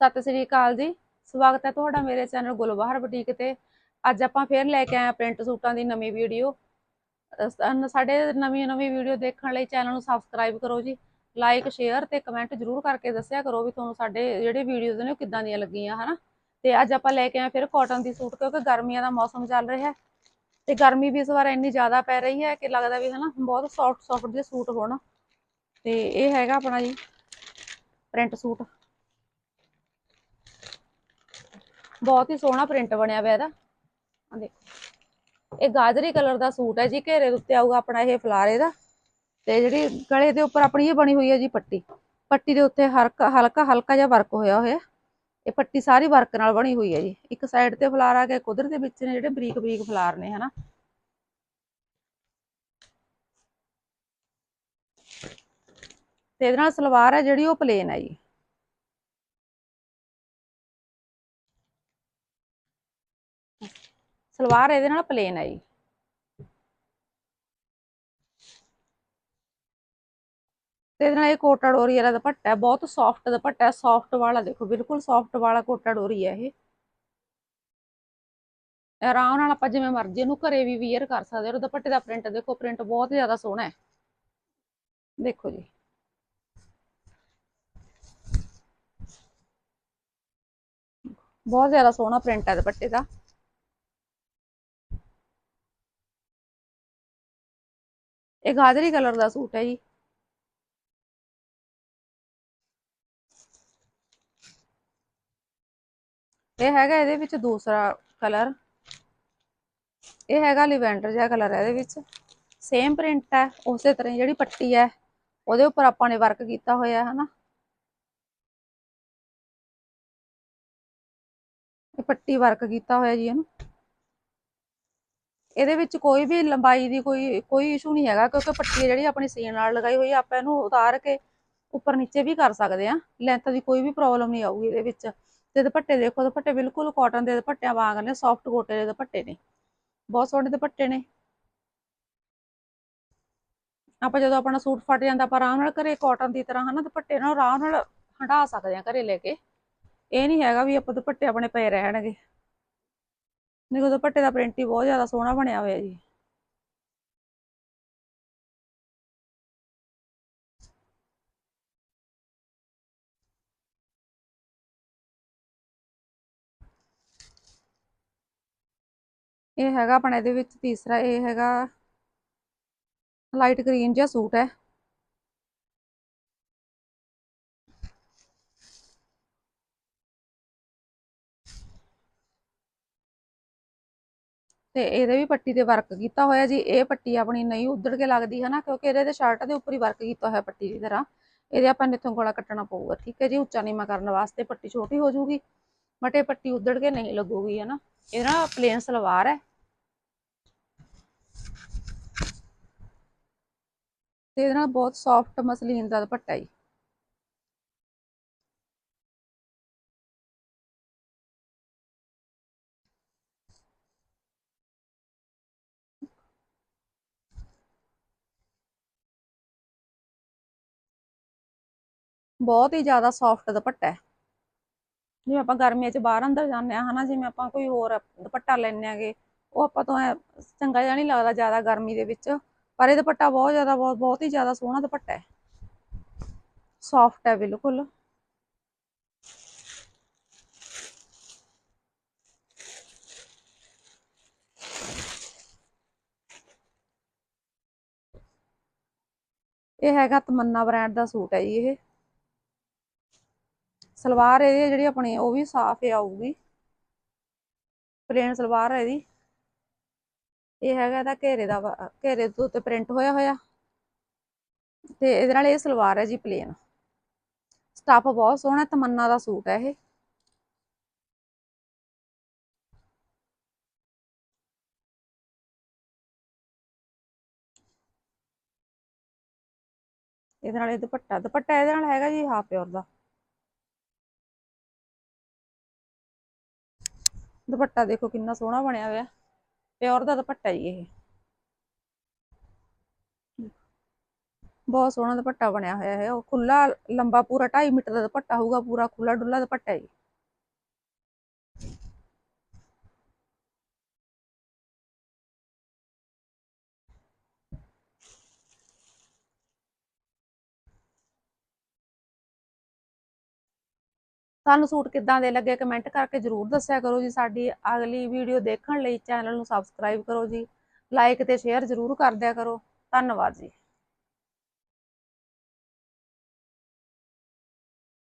ਸਤਿ ਸ੍ਰੀ ਅਕਾਲ ਜੀ। ਸਵਾਗਤ ਹੈ ਤੁਹਾਡਾ ਮੇਰੇ ਚੈਨਲ ਗੁਲਬਹਾਰ ਬੁਟੀਕ ਤੇ। ਅੱਜ ਆਪਾਂ ਫੇਰ ਲੈ ਕੇ ਆਏ ਹਾਂ ਪ੍ਰਿੰਟ ਸੂਟਾਂ ਦੀ ਨਵੀਂ ਵੀਡੀਓ। ਸਾਡੇ ਨਵੀਂ ਨਵੀਂ ਵੀਡੀਓ ਦੇਖਣ ਲਈ ਚੈਨਲ ਨੂੰ ਸਬਸਕ੍ਰਾਈਬ ਕਰੋ ਜੀ। ਲਾਈਕ ਸ਼ੇਅਰ ਤੇ ਕਮੈਂਟ ਜਰੂਰ ਕਰਕੇ ਦੱਸਿਆ ਕਰੋ ਵੀ ਤੁਹਾਨੂੰ ਸਾਡੇ ਜਿਹੜੇ ਵੀਡੀਓਜ਼ ਨੇ ਉਹ ਕਿੱਦਾਂ ਦੀਆਂ ਲੱਗੀਆਂ, ਹਨਾ? ਤੇ ਅੱਜ ਆਪਾਂ ਲੈ ਕੇ ਆਏ ਫਿਰ ਕਾਟਨ ਦੀ ਸੂਟ, ਕਿਉਂਕਿ ਗਰਮੀਆਂ ਦਾ ਮੌਸਮ ਚੱਲ ਰਿਹਾ ਹੈ। ਤੇ ਗਰਮੀ ਵੀ ਇਸ ਵਾਰ ਇੰਨੀ ਜ਼ਿਆਦਾ ਪੈ ਰਹੀ ਹੈ ਕਿ ਲੱਗਦਾ ਵੀ ਹਨਾ, ਬਹੁਤ ਸੌਫਟ ਸੌਫਟ ਜਿਹੇ ਸੂਟ ਹੋਣ। ਤੇ ਇਹ ਹੈਗਾ ਆਪਣਾ ਜੀ ਪ੍ਰਿੰਟ ਸੂਟ। ਬਹੁਤ ਹੀ ਸੋਹਣਾ ਪ੍ਰਿੰਟ ਬਣਿਆ ਹੋਇਆ ਇਹਦਾ। ਆ ਦੇਖੋ। ਇਹ ਗਾਜਰੀ ਕਲਰ ਦਾ ਸੂਟ ਹੈ ਜੀ, ਘੇਰੇ ਦੇ ਉੱਤੇ ਆਊਗਾ ਆਪਣਾ ਇਹ ਫਲਾਰੇ ਦਾ ਤੇ ਜਿਹੜੀ ਗਲੇ ਦੇ ਉੱਪਰ ਆਪਣੀ ਇਹ ਬਣੀ ਹੋਈ ਹੈ ਜੀ ਪੱਟੀ। ਪੱਟੀ ਦੇ ਉੱਤੇ ਹਲਕਾ ਹਲਕਾ ਹਲਕਾ ਜਿਹਾ ਵਰਕ ਹੋਇਆ ਹੋਇਆ। ਇਹ ਪੱਟੀ ਸਾਰੀ ਵਰਕ ਨਾਲ ਬਣੀ ਹੋਈ ਹੈ ਜੀ। ਇੱਕ ਸਾਈਡ ਤੇ ਫਲਾਰ ਆ ਕੇ ਕੁਦਰ ਦੇ ਵਿੱਚ ਨੇ ਜਿਹੜੇ ਬਰੀਕ ਬਰੀਕ ਫਲਾਰ ਨੇ, ਹਨਾ। ਤੇ ਇਹਦੇ ਨਾਲ ਸਲਵਾਰ ਹੈ ਜਿਹੜੀ ਉਹ ਪਲੇਨ ਹੈ ਜੀ। ਸਲਵਾਰ ਇਹਦੇ ਨਾਲ ਪਲੇਨ ਹੈ ਜੀ। ਤੇ ਇਹਦੇ ਨਾਲ ਇਹ ਕੋਟਾ ਡੋਰੀ ਵਾਲਾ ਦੁਪੱਟਾ ਹੈ, ਬਹੁਤ ਸੌਫਟ ਦੁਪੱਟਾ ਹੈ ਸੌਫਟ ਵਾਲਾ ਦੇਖੋ, ਬਿਲਕੁਲ ਸੌਫਟ ਵਾਲਾ ਕੋਟਾ ਡੋਰੀ ਹੈ ਇਹ। ਆਰਾਮ ਨਾਲ ਆਪਾਂ ਜਿਵੇਂ ਮਰਜ਼ੀ ਇਹਨੂੰ ਘਰੇ ਵੀ ਵੀਅਰ ਕਰ ਸਕਦੇ ਹਾਂ ਦੁਪੱਟੇ ਦਾ ਪ੍ਰਿੰਟ ਦੇਖੋ ਪ੍ਰਿੰਟ ਬਹੁਤ ਜ਼ਿਆਦਾ ਸੋਹਣਾ ਹੈ। ਦੇਖੋ ਜੀ। ਬਹੁਤ ਜ਼ਿਆਦਾ ਸੋਹਣਾ ਪ੍ਰਿੰਟ ਹੈ ਦੁਪੱਟੇ ਦਾ। ਇਹ ਗਾਜਰੀ ਕਲਰ ਦਾ ਸੂਟ ਹੈ ਜੀ। ਇਹ ਹੈਗਾ ਇਹਦੇ ਵਿੱਚ ਦੂਸਰਾ ਕਲਰ। ਇਹ ਹੈਗਾ ਲਿਵੈਂਡਰ ਜਿਹਾ ਕਲਰ ਹੈ ਇਹਦੇ ਵਿੱਚ। ਸੇਮ ਪ੍ਰਿੰਟ ਹੈ, ਉਸੇ ਤਰ੍ਹਾਂ ਜਿਹੜੀ ਪੱਟੀ ਹੈ, ਉਹਦੇ ਉੱਪਰ ਆਪਾਂ ਨੇ ਵਰਕ ਕੀਤਾ ਹੋਇਆ ਹੈ, ਹਨਾ। ਇਹ ਪੱਟੀ ਵਰਕ ਕੀਤਾ ਹੋਇਆ ਜੀ ਇਹਨੂੰ। ਇਹਦੇ ਵਿੱਚ ਕੋਈ ਵੀ ਲੰਬਾਈ ਦੀ ਕੋਈ ਕੋਈ ਇਸ਼ੂ ਨਹੀਂ ਹੈਗਾ, ਕਿਉਂਕਿ ਪੱਟੀ ਜਿਹੜੀ ਆਪਣੀ ਸੀਨ ਨਾਲ ਲਗਾਈ ਹੋਈ ਆ, ਆਪਾਂ ਇਹਨੂੰ ਉਤਾਰ ਕੇ ਉੱਪਰ ਨੀਚੇ ਵੀ ਕਰ ਸਕਦੇ ਆ। ਲੈਂਥ ਦੀ ਕੋਈ ਵੀ ਪ੍ਰੋਬਲਮ ਨਹੀਂ ਆਊਗੀ ਇਹਦੇ ਵਿੱਚ। ਤੇ ਦੁਪੱਟੇ ਦੇਖੋ, ਦੁਪੱਟੇ ਬਿਲਕੁਲ ਕਾਟਨ ਦੇ ਦੁਪੱਟਿਆਂ ਵਾਂਗ ਨੇ ਸੌਫਟ ਕੋਟੇ ਦੇ ਦੁਪੱਟੇ ਨੇ। ਬਹੁਤ ਸੋਹਣੇ ਦੁਪੱਟੇ ਨੇ। ਆਪਾਂ ਜਦੋਂ ਆਪਣਾ ਸੂਟ ਫਟ ਜਾਂਦਾ, ਆਪਾਂ ਆਰਾਮ ਨਾਲ ਘਰੇ ਕਾਟਨ ਦੀ ਤਰ੍ਹਾਂ ਹਨਾ ਦੁਪੱਟੇ ਨਾਲ ਆਰਾਮ ਨਾਲ ਹਟਾ ਸਕਦੇ ਆ ਘਰੇ ਲੈ ਕੇ। ਇਹ ਨਹੀਂ ਹੈਗਾ ਵੀ ਆਪਾਂ ਦੁਪੱਟੇ ਆਪਣੇ ਪਏ ਰਹਿਣਗੇ। ਦੇਖੋ ਦੁਪੱਟੇ ਦਾ ਪ੍ਰਿੰਟ ਹੀ ਬਹੁਤ ਜ਼ਿਆਦਾ ਸੋਹਣਾ ਬਣਿਆ ਹੋਇਆ ਜੀ। ਇਹ ਹੈਗਾ ਆਪਣਾ ਇਹਦੇ ਵਿੱਚ ਤੀਸਰਾ, ਇਹ ਹੈਗਾ ਲਾਈਟ ਗ੍ਰੀਨ ਜਿਹਾ ਸੂਟ ਹੈ। ਤੇ ਇਹਦੇ ਵੀ ਪੱਟੀ ਤੇ ਵਰਕ ਕੀਤਾ ਹੋਇਆ ਜੀ। ਇਹ ਪੱਟੀ ਆਪਣੀ ਨਹੀਂ ਉਧੜ ਕੇ ਲੱਗਦੀ ਹੈ ਨਾ ਕਿਉਂਕਿ ਇਹਦੇ ਤੇ ਸ਼ਰਟ ਦੇ ਉੱਪਰ ਹੀ ਵਰਕ ਕੀਤਾ ਹੋਇਆ ਪੱਟੀ ਦੀ ਤਰ੍ਹਾਂ। ਇਹਦੇ ਆਪਾਂ ਨਿੱਥੋਂ ਇੱਥੋਂ ਗੋਲਾ ਕੱਟਣਾ ਪਊਗਾ, ਠੀਕ ਹੈ ਜੀ? ਉੱਚਾ ਨੀਵਾਂ ਕਰਨ ਵਾਸਤੇ ਪੱਟੀ ਛੋਟੀ ਹੋ ਜਾਊਗੀ, ਬਟ ਇਹ ਪੱਟੀ ਉਧੜ ਕੇ ਨਹੀਂ ਲੱਗੂਗੀ ਹੈ ਨਾ ਇਹ ਨਾ ਪਲੇਨ ਸਲਵਾਰ ਹੈ। ਤੇ ਇਹਦੇ ਨਾਲ ਬਹੁਤ ਸੌਫਟ ਮਸਲੀਨ ਦਾ ਦੁਪੱਟਾ ਜੀ। ਬਹੁਤ ਹੀ ਜ਼ਿਆਦਾ ਸੌਫਟ ਦੁਪੱਟਾ ਹੈ। ਜਿਵੇਂ ਆਪਾਂ ਗਰਮੀਆਂ 'ਚ ਬਾਹਰ ਅੰਦਰ ਜਾਂਦੇ ਆ ਹਨਾ, ਜਿਵੇਂ ਆਪਾਂ ਕੋਈ ਹੋਰ ਦੁਪੱਟਾ ਲੈਣੇ ਆਗੇ ਉਹ ਆਪਾਂ ਤੋਂ ਐਂ ਚੰਗਾ ਜਿਹਾ ਨਹੀਂ ਲੱਗਦਾ ਜ਼ਿਆਦਾ ਗਰਮੀ ਦੇ ਵਿੱਚ, ਪਰ ਇਹ ਦੁਪੱਟਾ ਬਹੁਤ ਜ਼ਿਆਦਾ, ਬਹੁਤ ਬਹੁਤ ਹੀ ਜ਼ਿਆਦਾ ਸੋਹਣਾ ਦੁਪੱਟਾ ਹੈ। ਸੌਫਟ ਹੈ ਬਿਲਕੁਲ। ਇਹ ਹੈਗਾ ਤਮੰਨਾ ਬ੍ਰਾਂਡ ਦਾ ਸੂਟ ਹੈ ਜੀ ਇਹ। ਸਲਵਾਰ ਇਹਦੀ ਜਿਹੜੀ ਆਪਣੀ, ਉਹ ਵੀ ਸਾਫ਼ ਆਊਗੀ। ਪਲੇਨ ਸਲਵਾਰ ਹੈ ਇਹਦੀ। ਇਹ ਹੈਗਾ ਇਹਦਾ ਘੇਰੇ ਦਾ ਘੇਰੇ ਦੇ ਉੱਤੇ ਪ੍ਰਿੰਟ ਹੋਇਆ ਹੋਇਆ। ਤੇ ਇਹਦੇ ਨਾਲ ਇਹ ਸਲਵਾਰ ਹੈ ਜੀ ਪਲੇਨ ਸਟਾਫ ਬਹੁਤ ਸੋਹਣਾ, ਤਮੰਨਾ ਦਾ ਸੂਟ ਹੈ ਇਹ। ਇਹਦੇ ਨਾਲ ਇਹ ਦੁਪੱਟਾ ਦੁਪੱਟਾ ਇਹਦੇ ਨਾਲ ਹੈਗਾ ਜੀ ਹਾਫ ਪਿਓਰ ਦਾ। ਦੁਪੱਟਾ ਦੇਖੋ ਕਿੰਨਾ ਸੋਹਣਾ ਬਣਿਆ ਹੋਇਆ। ਪਿਓਰ ਦਾ ਦੁਪੱਟਾ ਜੀ ਇਹ। ਬਹੁਤ ਸੋਹਣਾ ਦੁਪੱਟਾ ਬਣਿਆ ਹੋਇਆ ਹੈ ਉਹ ਖੁੱਲਾ ਲੰਬਾ ਪੂਰਾ 2.5 ਮੀਟਰ ਦਾ ਦੁਪੱਟਾ ਹੋਊਗਾ, ਪੂਰਾ ਖੁੱਲਾ ਡੁੱਲਾ ਦੁਪੱਟਾ ਜੀ। ਸਾਨੂੰ ਸੂਟ ਕਿੱਦਾਂ ਦੇ ਲੱਗੇ ਕਮੈਂਟ ਕਰਕੇ ਜਰੂਰ ਦੱਸਿਆ ਕਰੋ ਜੀ। ਸਾਡੀ ਅਗਲੀ ਵੀਡੀਓ ਦੇਖਣ ਲਈ ਚੈਨਲ ਨੂੰ ਸਬਸਕ੍ਰਾਈਬ ਕਰੋ ਜੀ। ਲਾਈਕ ਤੇ ਸ਼ੇਅਰ ਜਰੂਰ ਕਰ ਦਿਆ ਕਰੋ। ਧੰਨਵਾਦ ਜੀ।